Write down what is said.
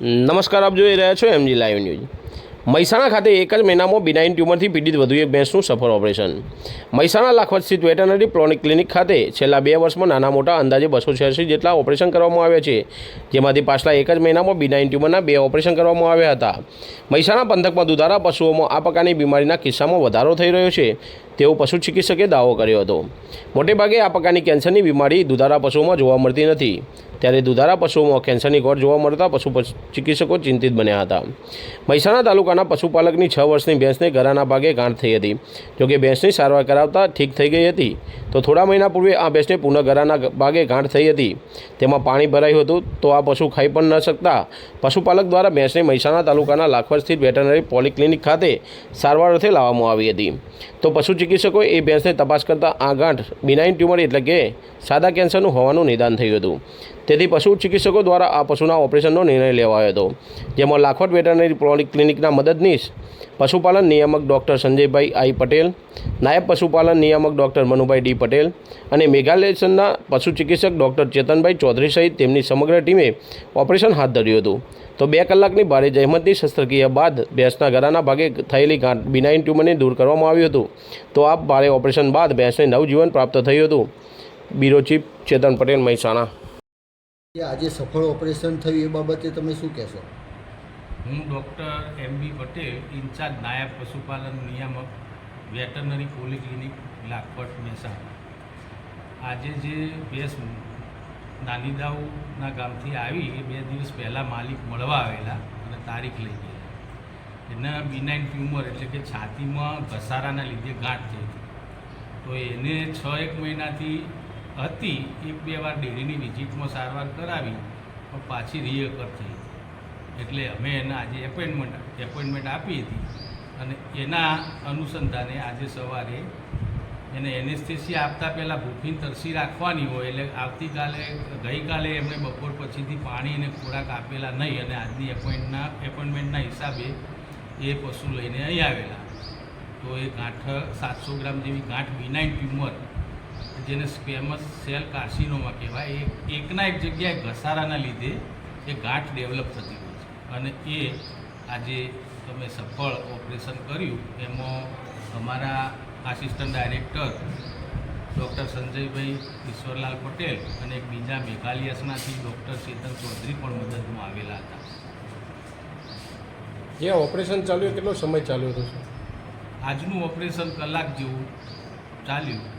નમસ્કાર, આપ જોઈ રહ્યા છો એમજી લાઈવ ન્યૂઝ મહેસાણા ખાતે એક જ મહિનામાં બિનાઇન ટ્યુમરથી પીડિત વધુ એક ભેંસનું સફળ ઓપરેશન મહેસાણા લાખવત સ્થિત વેટરનરી પ્લોનિક ક્લિનિક ખાતે છેલ્લા બે વર્ષમાં નાના મોટા અંદાજે બસો છ્યાસી જેટલા ઓપરેશન કરવામાં આવ્યા છે. જેમાંથી પાછલા એક જ મહિનામાં બિનાઇન ટ્યુમરના બે ઓપરેશન કરવામાં આવ્યા હતા. મહેસાણા પંથકમાં દુધારા પશુઓમાં આ પ્રકારની બીમારીના કિસ્સામાં વધારો થઈ રહ્યો છે. તેવો પશુ ચિકિત્સકે દાવો કર્યો હતો. મોટેભાગે આ પ્રકારની કેન્સરની બીમારી દુધારા પશુઓમાં જોવા મળતી નથી. ત્યારે દુધારા પશુઓમાં કેન્સરની ગોળ જોવા મળતા પશુ પશુ, ચિકિત્સકો ચિંતિત બન્યા હતા. મહેસાણા તાલુકાના પશુપાલકની છ વર્ષની ભેંસને ગરાના ભાગે ગાંઠ થઈ હતી. જોકે ભેંસની સારવાર કરાવતા ઠીક થઈ ગઈ હતી, તો થોડા મહિના પૂર્વે આ ભેંસને પુનઃ ગરાના ભાગે ગાંઠ થઈ હતી. તેમાં પાણી ભરાયું હતું, તો આ પશુ ખાઈ પણ ન શકતા પશુપાલક દ્વારા ભેંસને મહેસાણા તાલુકાના લાખવર સ્થિત વેટરનરી પોલિક્લિનિક ખાતે સારવાર અર્થે લાવવામાં આવી હતી. તો પશુ ચિકિત્સકોએ એ ભેંસને તપાસ કરતાં આ ગાંઠ બિનાઇન ટ્યુમર એટલે કે સાદા કેન્સરનું હોવાનું નિદાન થયું હતું. તેથી પશુ ચિકિત્સકો દ્વારા આ પશુના ઓપરેશનનો નિર્ણય લેવાયો હતો, જેમાં લાખોટ વેટરનરી ક્લિનિકના મદદનીશ પશુપાલન નિયામક ડૉક્ટર સંજયભાઈ આઈ પટેલ, નાયબ પશુપાલન નિયામક ડૉક્ટર મનુભાઈ ડી પટેલ અને મેઘાલયના પશુ ચિકિત્સક ડૉક્ટર ચેતનભાઈ ચૌધરી સહિત તેમની સમગ્ર ટીમે ઓપરેશન હાથ ધર્યું હતું. તો બે કલાકની ભારે જહેમતની શસ્ત્રક્રિયા બાદ ભેંસના ગળાના ભાગે થયેલી ગાંઠ બિનાઇન ટ્યુમરને દૂર કરવામાં આવ્યું હતું. તો આ ભારે ઓપરેશન બાદ ભેંસને નવજીવન પ્રાપ્ત થયું હતું. Bureau chief Chetan Patel Mehsana. આજે સફળ ઓપરેશન થયું એ બાબતે તમે શું કહેશો? હું doctor M B Patel, in charge નાયબ પશુપાલન નિયામક, વેટરનરી પોલિક્લિનિક લાખપટ મહેસાણા. આજે જે ભેંસ નાનીદાઉના ગામથી આવી, એ બે દિવસ પહેલાં માલિક મળવા આવેલા અને તારીખ લઈ ગયા. એના બિનાઇન ટ્યુમર એટલે કે છાતીમાં ઘસારાના લીધે ગાંઠ થઈ હતી તો એને છ એક મહિનાથી હતી, એક બે વાર ડેરીની વિઝિટમાં સારવાર કરાવી, પણ પાછી રિયકર થઈ એટલે અમે એને આજે એપોઇન્ટમેન્ટ એપોઇન્ટમેન્ટ આપી હતી. અને એના અનુસંધાને આજે સવારે એને એનેસ્થેસિયા આપતા પહેલાં ભૂખીને તરસી રાખવાની હોય, એટલે આવતીકાલે, ગઈકાલે એમણે બપોર પછીથી પાણી અને ખોરાક આપેલા નહીં અને આજની એપોઇન્ટના એપોઇન્ટમેન્ટના હિસાબે એ પશુ લઈને અહીં આવેલા. તો એ ગાંઠ, સાતસો ગ્રામ જેવી ગાંઠ વિનાઇન ટ્યુમર જેને સ્પેમસ સેલ કાર્સિનોમા કહેવાય એ એકના એક જગ્યાએ ઘસારાના લીધે એ ગાંઠ ડેવલપ થતી હોય છે. અને એ આજે તમે સફળ ઓપરેશન કર્યું એમાં અમારા assistant director doctor Sanjaybhai Ishwarlal Patel અને એક બીજા મેઘાલિયસમાંથી ડૉક્ટર ચેતન ચૌધરી પણ મદદમાં આવેલા હતા. જે ઓપરેશન ચાલ્યું કેટલો સમય ચાલ્યો હતો આજનું ઓપરેશન કલાક જેવું ચાલ્યું.